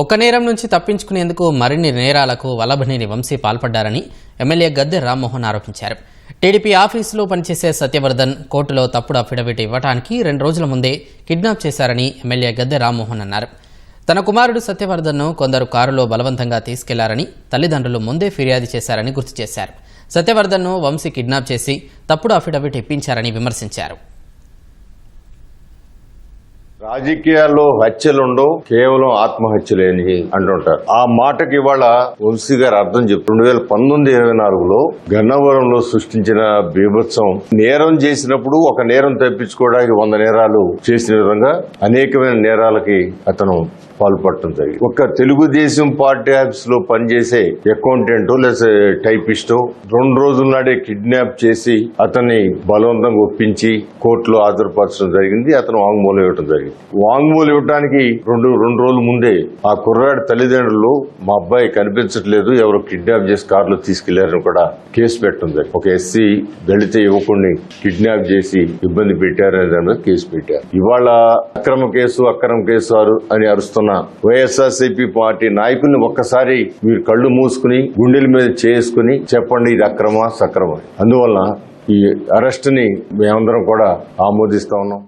ఒక నేరం నుంచి తప్పించుకునేందుకు మరిన్ని నేరాలకు వల్లభనేని వంశీ పాల్పడ్డారని ఎమ్మెల్యే గద్దె రామ్మోహన్ ఆరోపించారు. టీడీపీ ఆఫీసులో పనిచేసే సత్యవర్ధన్ కోర్టులో తప్పుడు అఫిడవిట్ ఇవ్వడానికి రెండు రోజుల ముందే కిడ్నాప్ చేశారని ఎమ్మెల్యే గద్దె రామ్మోహన్ అన్నారు. తన కుమారుడు సత్యవర్ధన్ను కొందరు కారులో బలవంతంగా తీసుకెళ్ళారని తల్లిదండ్రులు ముందే ఫిర్యాదు చేశారని గుర్తు చేశారు. సత్యవర్ధన్ను వంశీ కిడ్నాప్ చేసి తప్పుడు అఫిడవిట్ ఇప్పించారని విమర్శించారు. రాజకీయాల్లో హత్యలుండవు కేవలం ఆత్మహత్యలేని అంటుంటారు. ఆ మాటకి ఇవాళ వంశీ గారు అర్థం చెప్పి రెండు వేల పంతొమ్మిది ఇరవై నాలుగులో గన్నవరంలో సృష్టించిన బీభత్సం నేరం చేసినప్పుడు ఒక నేరం తప్పించుకోవడానికి వంద నేరాలు చేసిన విధంగా అనేకమైన నేరాలకి అతను పాల్పడటం జరిగింది. ఒక తెలుగుదేశం పార్టీ యాప్స్లో పనిచేసే అకౌంటెంట్ లేదా టైపిస్టో రెండు రోజుల నాడే కిడ్నాప్ చేసి అతన్ని బలవంతంగా ఒప్పించి కోర్టులో హాజరుపరచడం జరిగింది. అతను వాంగ్మూలం ఇవ్వడం జరిగింది. వాంగ్మూలం ఇవ్వడానికి రెండు రెండు రోజుల ముందే ఆ కుర్రాడి తల్లిదండ్రులు మా అబ్బాయి కనిపించట్లేదు ఎవరు కిడ్నాప్ చేసి కారులో తీసుకెళ్ళారని కూడా కేసు పెట్టడం జరిగింది. ఒక ఎస్సీ దళిత యువకుడిని కిడ్నాప్ చేసి ఇబ్బంది పెట్టారనే దాని మీద కేసు పెట్టారు. ఇవాళ అక్రమ కేసు అక్రమ కేసు అని అరుస్తున్న వైఎస్ఆర్సీపీ పార్టీ నాయకుల్ని ఒక్కసారి మీరు కళ్ళు మూసుకుని గుండెల మీద చేసుకుని చెప్పండి ఇది అక్రమ సక్రమ అందువలన ఈ అరెస్ట్ని మేమందరం కూడా ఆమోదిస్తా ఉన్నాం.